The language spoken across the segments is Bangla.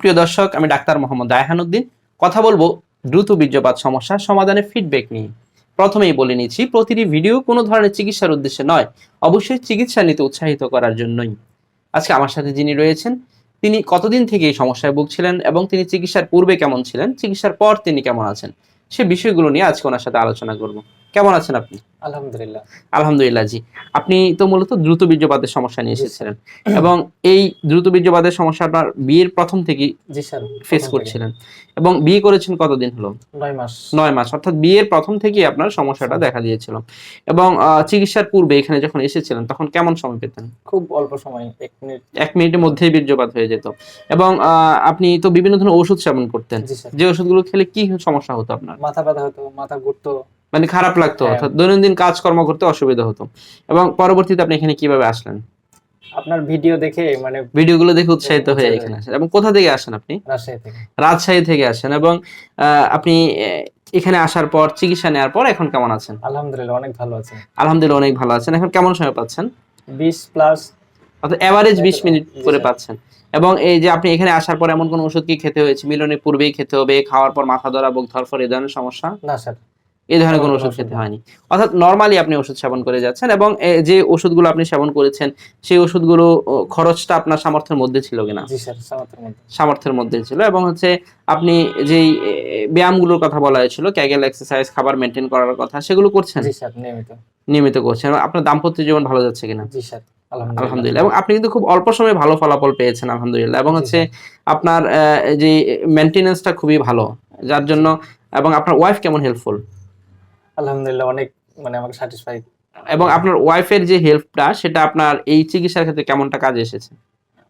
প্রিয় দর্শক, আমি ডাক্তার মোহাম্মদ রায়হানুদ্দিন কথা বলব দ্রুত বীর্যপাত সমস্যা সমাধানের ফিডব্যাক নিয়ে। প্রথমেই বলে নিচ্ছি, প্রতিটি ভিডিও কোনো ধরনের চিকিৎসার উদ্দেশ্যে নয়, অবশ্যই চিকিৎসা নিতে উৎসাহিত করার জন্যই। আজকে আমার সাথে যিনি রয়েছেন, তিনি কতদিন থেকে এই সমস্যায় ভুগছিলেন এবং তিনি চিকিৎসার পূর্বে কেমন ছিলেন, চিকিৎসার পর তিনি কেমন আছেন, সে বিষয়গুলো নিয়ে আজকে ওনার সাথে আলোচনা করব। কেমন আছেন আপনি? আলহামদুলিল্লাহ। আলহামদুলিল্লাহ জি। আপনি তো মূলত দ্রুত বীর্যপাতের সমস্যা নিয়ে এসেছিলেন এবং এই দ্রুত বীর্যপাতের সমস্যা আপনার বিয়ের প্রথম থেকেই জি স্যার ফেস করছিলেন। এবং বিয়ে করেছেন কতদিন হলো? নয় মাস। নয় মাস। অর্থাৎ বিয়ের প্রথম থেকেই আপনার সমস্যাটা দেখা দিয়েছিল। এবং চিকিৎসার পূর্বে এখানে যখন এসেছিলেন তখন কেমন সময় পেতেন? খুব অল্প সময় এক মিনিট। এক মিনিটের মধ্যেই বীর্যপাত হয়ে যেত। এবং আহ, আপনি তো বিভিন্ন ধরনের ওষুধ সেবন করতেন। যে ওষুধগুলো খেলে কি সমস্যা হতো আপনার? মাথা ব্যথা হতো মাথা ঘুরতো মানে খারাপ লাগতো হ্যাঁ। অর্থাৎ দৈনন্দিন কাজকর্ম করতে অসুবিধা হতো। এবং পরবর্তীতে আপনি এখানে কীভাবে আসলেন? আপনার ভিডিও দেখে মানে ভিডিওগুলো দেখে উৎসাহিত হয়ে এখানে আসেন। এবং কোথা থেকে আসেন আপনি? রাজশাহী থেকে। রাজশাহী থেকে আসেন এবং আপনি এখানে আসার পর চিকিৎসা নেওয়ার পর এখন কেমন আছেন? আলহামদুলিল্লাহ অনেক ভালো আছে। আলহামদুলিল্লাহ অনেক ভালো আছেন। এখন কেমন সময় পাচ্ছেন? বিশ প্লাস অর্থাৎ এভারেজ বিশ জি, মিনিট করে পাচ্ছেন। এবং এই যে আপনি এখানে আসার পর এমন কোন ওষুধ কি খেতে হয়েছে? মিলনের পূর্বেই খেতে হবে খাওয়ার পর মাথা ধরা বুক ধরফর এই ধরনের সমস্যা? না স্যার। এই ধরনের কোনো ওষুধ খেতে হয়নি। অর্থাৎ নর্মালি আপনি ওষুধ সেবন করে যাচ্ছেন এবং যে ওষুধগুলো আপনি সেবন করেছেন সেই ওষুধগুলো খরচটা আপনার সামর্থ্যের মধ্যে ছিল কিনা? জি স্যার সামর্থ্যের মধ্যে। সামর্থ্যের মধ্যে ছিল এবং হচ্ছে আপনি যেই ব্যায়ামগুলোর কথা বলা হয়েছিল ক্যাগেল এক্সারসাইজ খাবার মেনটেন করার কথা সেগুলো করছেন? জি স্যার নিয়মিত। নিয়মিত করছেন। আপনার দাম্পত্য জীবন ভালো যাচ্ছে কিনা? জি স্যার আলহামদুলিল্লাহ। এবং আপনি কিন্তু খুব অল্প সময়ে ভালো ফলাফল পেয়েছেন আলহামদুলিল্লাহ। এবং হচ্ছে আপনার আহ, যে মেনটেনেন্সটা খুবই ভালো যার জন্য এবং আপনার ওয়াইফ কেমন হেল্পফুল আলহামদুলিল্লাহ অনেক মানে আমাকে স্যাটিসফাই এবং আপনার ওয়াইফের যে হেল্পটা সেটা আপনার এই চিকিৎসার ক্ষেত্রে কেমনটা কাজে এসেছে?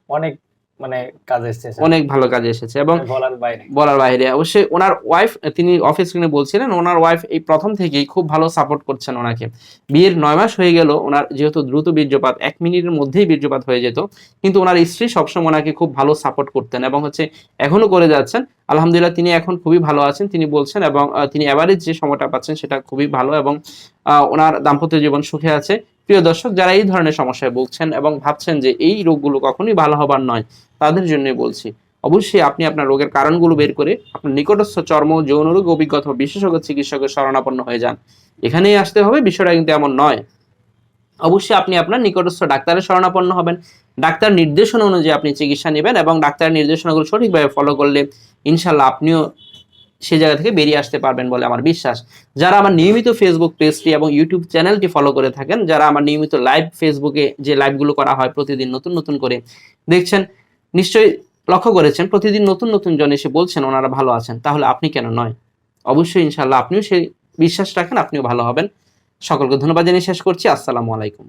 অনেক মানে কাজ এসছে। স্যার অনেক ভালো কাজে এসেছে এবং মানে বলার বাইরে। বলার বাইরে। অবশ্যই ওনার ওয়াইফ তিনি অফিস স্ক্রিনে বলছিলেন ওনার ওয়াইফ এই প্রথম থেকেই খুব ভালো সাপোর্ট করছেন ওনাকে। বিয়ের নয় মাস হয়ে গেল ওনার যেহেতু দ্রুত বীর্যপাত এক মিনিটের মধ্যেই বীর্যপাত হয়ে যেত কিন্তু ওনার স্ত্রী সবসময় ওনাকে খুব ভালো সাপোর্ট করতেন এবং হচ্ছে এখনও করে যাচ্ছেন। আলহামদুলিল্লাহ তিনি এখন খুবই ভালো আছেন তিনি বলছেন এবং তিনি অ্যাভারেজ যে সময়টা পাচ্ছেন সেটা খুবই ভালো এবং আহ, ওনার দাম্পত্য জীবন সুখে আছে। প্রিয় দর্শক, যারা এই ধরনের সমস্যায় ভুগছেন এবং ভাবছেন যে এই রোগগুলো কখনোই ভালো হবার নয়, তাদের জন্যই বলছি, অবশ্যই আপনি আপনার রোগের কারণগুলো বের করে আপনার নিকটস্থ চর্ম, যৌন রোগ, অভিজ্ঞতা বিশেষজ্ঞ চিকিৎসকের শরণাপন্ন হয়ে যান। এখানেই আসতে হবে, বিষয়টা কিন্তু এমন নয়। অবশ্যই আপনি আপনার নিকটস্থ ডাক্তারের শরণাপন্ন হবেন। ডাক্তার নির্দেশনা অনুযায়ী আপনি চিকিৎসা নেবেন এবং ডাক্তারের নির্দেশনাগুলো সঠিকভাবে ফলো করলে ইনশাল্লাহ আপনিও সে জায়গা থেকে বেরিয়ে আসতে পারবেন বলে আমার বিশ্বাস। যারা আমার নিয়মিত ফেসবুক পেজটি এবং ইউটিউব চ্যানেলটি ফলো করে থাকেন, যারা আমার নিয়মিত লাইভ ফেসবুকে যে লাইভগুলো করা হয় প্রতিদিন নতুন নতুন করে দেখছেন, নিশ্চয়ই লক্ষ্য করেছেন, প্রতিদিন নতুন নতুন জন এসে বলছেন ওনারা ভালো আছেন, তাহলে আপনি কেন নয়? অবশ্যই ইনশাল্লাহ আপনিও সেই বিশ্বাস রাখেন, আপনিও ভালো হবেন। সকলকে ধন্যবাদ জানিয়ে শেষ করছি। আসসালামু আলাইকুম।